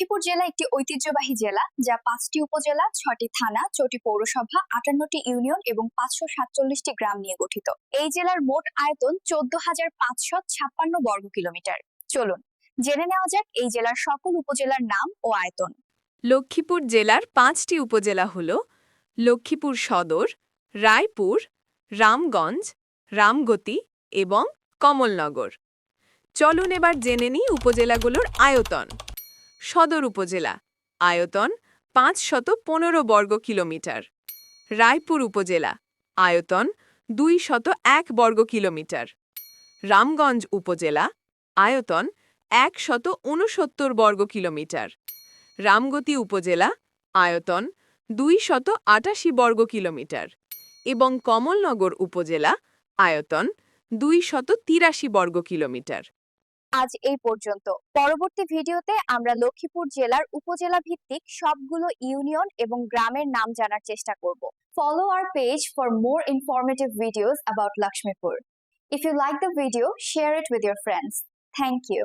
লক্ষ্মীপুর জেলা একটি ঐতিহ্যবাহী জেলা, যা পাঁচটি উপজেলা, ছটি থানা, চটি পৌরসভা, আটান্নটি ইউনিয়ন এবং পাঁচশো সাতচল্লিশটি গ্রাম নিয়ে গঠিত। এই জেলার মোট আয়তন চোদ্দ হাজার পাঁচশো ছাপ্পান্ন বর্গ কিলোমিটার। চলুন, জেনে নেওয়া যাক এই জেলার সকল উপজেলার নাম ও আয়তন। লক্ষ্মীপুর জেলার পাঁচটি উপজেলা হল লক্ষ্মীপুর সদর, রায়পুর, রামগঞ্জ, রামগতি এবং কমলনগর। চলুন এবার জেনে নিই উপজেলাগুলোর আয়তন। সদর উপজেলা। আয়তন পাঁচ শত পনেরো বর্গ কিলোমিটার। রায়পুর উপজেলা। আয়তন দুই শত এক বর্গ কিলোমিটার। রামগঞ্জ উপজেলা। আয়তন এক শত উনসত্তর বর্গ কিলোমিটার। রামগতি উপজেলা। আয়তন দুই শত আটাশি বর্গ কিলোমিটার। এবং কমলনগর উপজেলা। আয়তন দুই শত তিরাশি বর্গ কিলোমিটার। আজ এই পর্যন্ত। পরবর্তী ভিডিওতে আমরা লক্ষ্মীপুর জেলার উপজেলা ভিত্তিক সবগুলো ইউনিয়ন এবং গ্রামের নাম জানার চেষ্টা করব। Follow our page for more informative videos about Lakshmipur if you like the video share it with your friends thank you